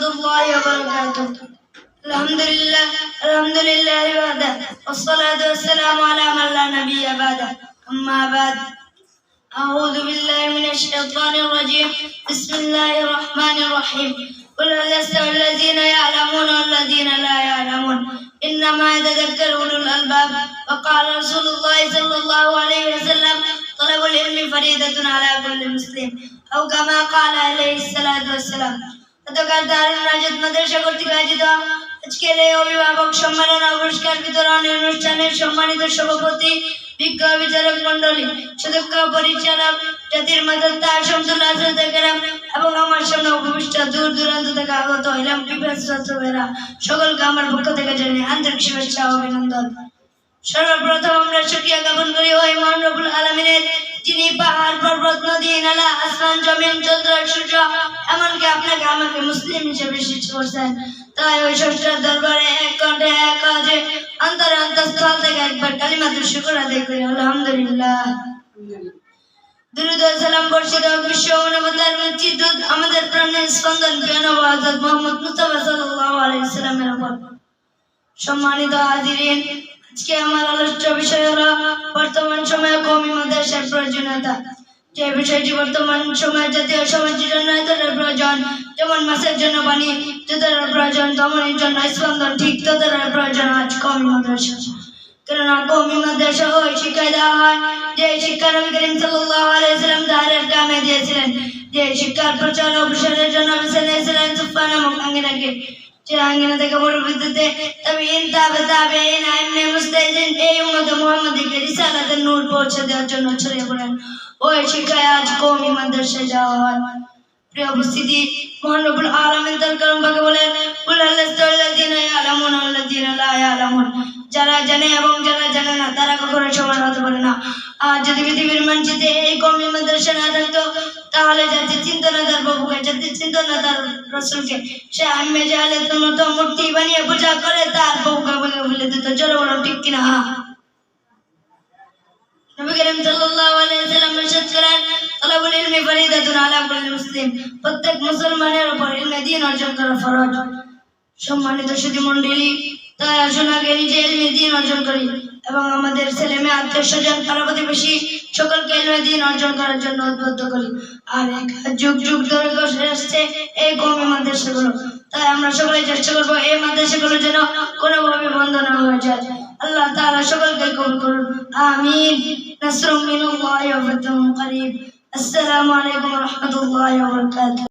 الله وبركاته. الحمد لله الحمد لله وحده. والصلاة والسلام على من لا نبي بعده. أما بعد أعوذ بالله من الشيطان الرجيم. بسم الله الرحمن الرحيم. قل هل الذين يعلمون والذين لا يعلمون. إنما يتذكر أولو الألباب. وقال رسول الله صلى الله عليه وسلم طلب العلم فريدة على كل مسلم. أو كما قال عليه الصلاة والسلام. গতকাল দারুণ রাজত মাদ্রাসা কর্তৃক আয়োজিত আজকের এই অভিভাবক সম্মেলন পুরস্কার বিতরণ অনুষ্ঠানের সম্মানিত সভাপতি, বিজ্ঞ বিচারক মন্ডলী সুদক্ষ পরিচালক জাতির মাতা শামসুল্লাহ আসাদাম এবং আমার সামনে উপবিষ্ট দূর দূরান্ত থেকে আগত হইলাম ডিফেন্স ছাত্ররা সকলকে আমার পক্ষ থেকে জানিয়ে আন্তরিক শুভেচ্ছা অভিনন্দন। সর্বপ্রথম আমরা শুকরিয়া জ্ঞাপন করি ওই মহান রবুল আলমিনের যিনি পাহাড় পর্বত, নদী, নালা, আসমান, জমিন, চন্দ্র, সূর্য, এমনকি আপনাকে আমাকে মুসলিম হিসেবে সৃষ্টি করছেন। তাই ওই ষষ্ঠের দরবারে এক কণ্ঠে এক কাজে অন্তরে অন্তঃস্থল থেকে একবার কালিমাতুর শুকর আদায় করি। আলহামদুলিল্লাহ। দুরুদ ও সালাম বর্ষিত বিশ্ব আমাদের প্রাণের স্পন্দন হযরত মুহাম্মদ মুস্তাফা সাল্লাল্লাহু আলাইহি সাল্লামের উপর। সম্মানিত আজকে আমার আলোচ্য বিষয় হলো বর্তমান সময়ে মাদ্রাসার প্রয়োজনীয়তা। যে বিষয়টি বর্তমান সময়ে জাতীয় সমাজের জন্য এতটাই প্রয়োজন, যেমন মাছের জন্য পানি যতটা প্রয়োজন তেমনই জন্য স্পন্দন, ঠিক ততটা প্রয়োজন আজ কওমি মাদ্রাসা। কেননা কওমি মাদ্রাসা ওই শিক্ষায় দেওয়া হয়, যে শিক্ষা নবী করিম সাল্লাম দারের কামে দিয়েছিলেন। যে শিক্ষার প্রচার ও প্রসারের জন্য বেছে নিয়েছিলেন সুফা নামক আঙ্গিনাকে যে আঙ্গিনা থেকে পরবর্তীতে তাবে তাবেঈন, আইম্মে মুস্তাহিদিন, এই উম্মত মুহাম্মাদিকে রিসালাতের নূর পৌঁছে দেওয়ার জন্য ছড়িয়ে পড়েন। ওই শিক্ষায় আজ কওমি মাদ্রাসায় যাওয়া হয়। প্রিয় উপস্থিতি মহানবুল কারণ বলেন যারা জানে এবং যারা জানে না, তারা কখনো সমান হতে পারে না। আর যদি পৃথিবীর এই কমি মাদ্রাসা না থাকতো, তাহলে যাতে চিন্তা না তার বাবুকে যাতে চিন্তা না তার রসুলকে সে আম্মে জাহালের মতো মূর্তি বানিয়ে পূজা করে, তার বাবুকে ফেলে দিত জোরে বলো ঠিক কিনা? করিম সাল্লাল্লাহু আলাইহি সাল্লাম ইরশাদ করেন তালাবুল ইলমি ফরিদাতুন আলা কুল্লি মুসলিম। প্রত্যেক মুসলমানের উপর ইলমে দ্বীন অর্জন করা ফরজ। সম্মানিত সুধী মণ্ডলী তাই আসুন আগে নিজে ইলমে দ্বীন অর্জন করি এবং আমাদের ছেলে মেয়ে, আত্মীয় স্বজন, পাড়া প্রতিবেশী, সকলকে ইলমে দ্বীন অর্জন করার জন্য উদ্বুদ্ধ করি। আর এক যুগ যুগ ধরে করে আসছে এই কমে মাদ্রাসাগুলো। তাই আমরা সকলে চেষ্টা করব এই মাদ্রাসাগুলো যেন কোনোভাবে বন্ধ না হয়ে যায়। توكل آمين. نصر من الله وفتح قريب. السلام عليكم ورحمة الله وبركاته.